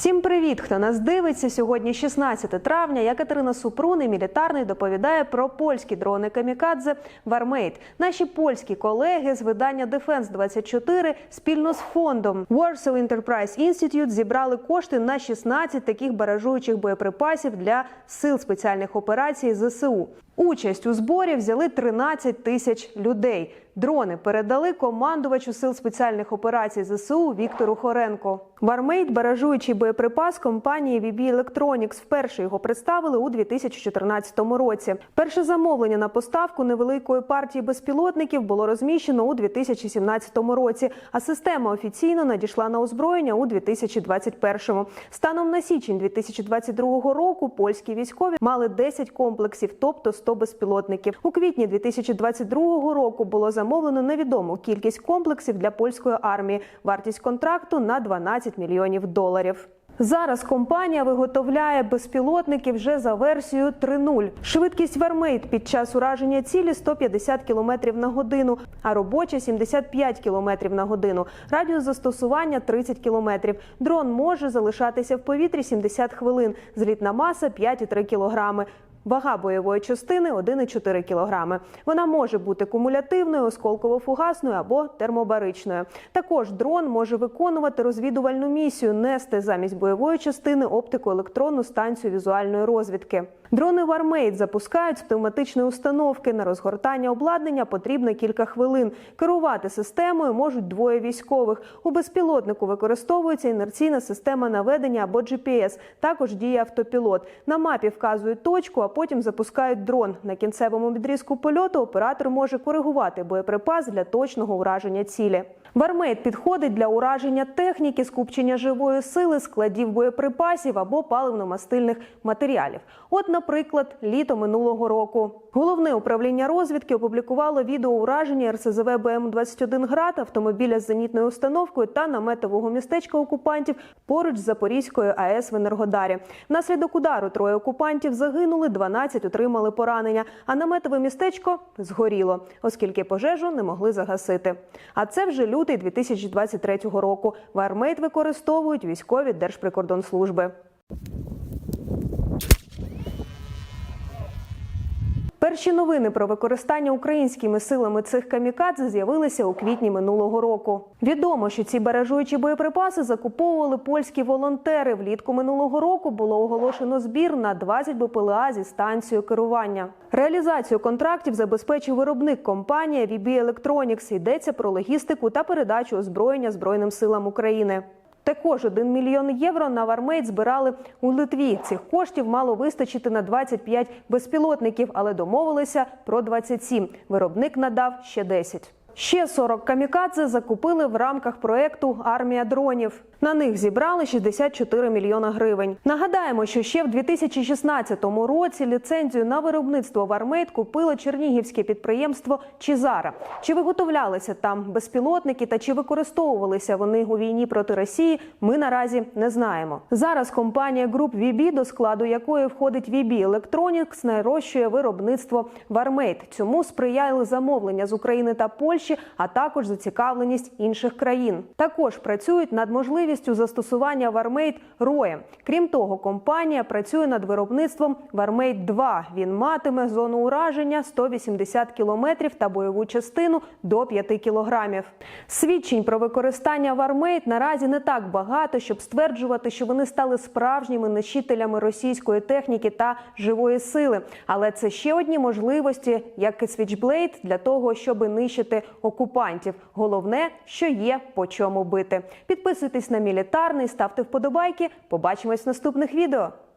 Всім привіт! Хто нас дивиться сьогодні, 16 травня. Я Катерина Супрун і мілітарний доповідає про польські дрони камікадзе Вармейт. Наші польські колеги з видання Defense 24 спільно з фондом Warsaw Enterprise Institute зібрали кошти на 16 таких баражуючих боєприпасів для сил спеціальних операцій ЗСУ. Участь у зборі взяли 13 тисяч людей. Дрони передали командувачу сил спеціальних операцій ЗСУ Віктору Хоренко. Вармейт, баражуючий боєприпас компанії VB Electronics, вперше його представили у 2014 році. Перше замовлення на поставку невеликої партії безпілотників було розміщено у 2017 році, а система офіційно надійшла на озброєння у 2021. Станом на січень 2022 року польські військові мали 10 комплексів, тобто 100 безпілотників. У квітні 2022 року було замовлено невідому кількість комплексів для польської армії. Вартість контракту на 12 мільйонів доларів. Зараз компанія виготовляє безпілотники вже за версією 3.0. Швидкість Вермейт під час ураження цілі 150 км на годину, а робоча 75 км на годину. Радіус застосування 30 км. Дрон може залишатися в повітрі 70 хвилин. Злітна маса 5,3 кг. Вага бойової частини 1,4 кг. Вона може бути кумулятивною, осколково-фугасною або термобаричною. Також дрон може виконувати розвідувальну місію, нести замість бойової частини оптико-електронну станцію візуальної розвідки. Дрони Вармейт запускають з установки. На розгортання обладнання потрібно кілька хвилин. Керувати системою можуть двоє військових. У безпілотнику використовується інерційна система наведення або GPS. Також діє автопілот. На мапі вказують точку, а потім запускають дрон. На кінцевому відрізку польоту оператор може коригувати боєприпас для точного ураження цілі. Вармейт підходить для ураження техніки, скупчення живої сили, складів боєприпасів або паливно-мастильних матеріалів. От, наприклад, літо минулого року. Головне управління розвідки опублікувало відео ураження РСЗВ БМ-21 «Град», автомобіля з зенітною установкою та наметового містечка окупантів поруч з Запорізькою АЕС в Енергодарі. Внаслідок удару троє окупантів загинули, 12 отримали поранення, а наметове містечко згоріло, оскільки пожежу не могли загасити. А це вже лютий 2023 року. Вармейт використовують військові Держприкордонслужби. Перші новини про використання українськими силами цих камікадзе з'явилися у квітні минулого року. Відомо, що ці баражуючі боєприпаси закуповували польські волонтери. Влітку минулого року було оголошено збір на 20 БПЛА зі станцією керування. Реалізацію контрактів забезпечив виробник компанія VB Electronics. Йдеться про логістику та передачу озброєння Збройним силам України. Також 1 мільйон євро на Вармейт збирали у Литві. Цих коштів мало вистачити на 25 безпілотників, але домовилися про 27. Виробник надав ще 10. Ще 40 камікадзе закупили в рамках проекту Армія дронів. На них зібрали 64 мільйона гривень. Нагадаємо, що ще в 2016 році ліцензію на виробництво Вармейт купило чернігівське підприємство Чізара. Чи виготовлялися там безпілотники та чи використовувалися вони у війні проти Росії? Ми наразі не знаємо. Зараз компанія груп VB, до складу якої входить VB Electronics, нарощує виробництво Вармейт. Цьому сприяли замовлення з України та Польщі, а також зацікавленість інших країн. Також працюють над можливістю застосування Вармейт роєм. Крім того, компанія працює над виробництвом Вармейт 2 Він матиме зону ураження 180 кілометрів та бойову частину до 5 кілограмів. Свідчень про використання Вармейт наразі не так багато, щоб стверджувати, що вони стали справжніми нищителями російської техніки та живої сили. Але це ще одні можливості, як і Switchblade, для того, щоб нищити окупантів. Головне, що є по чому бити. Підписуйтесь на мілітарний, ставте вподобайки. Побачимось в наступних відео.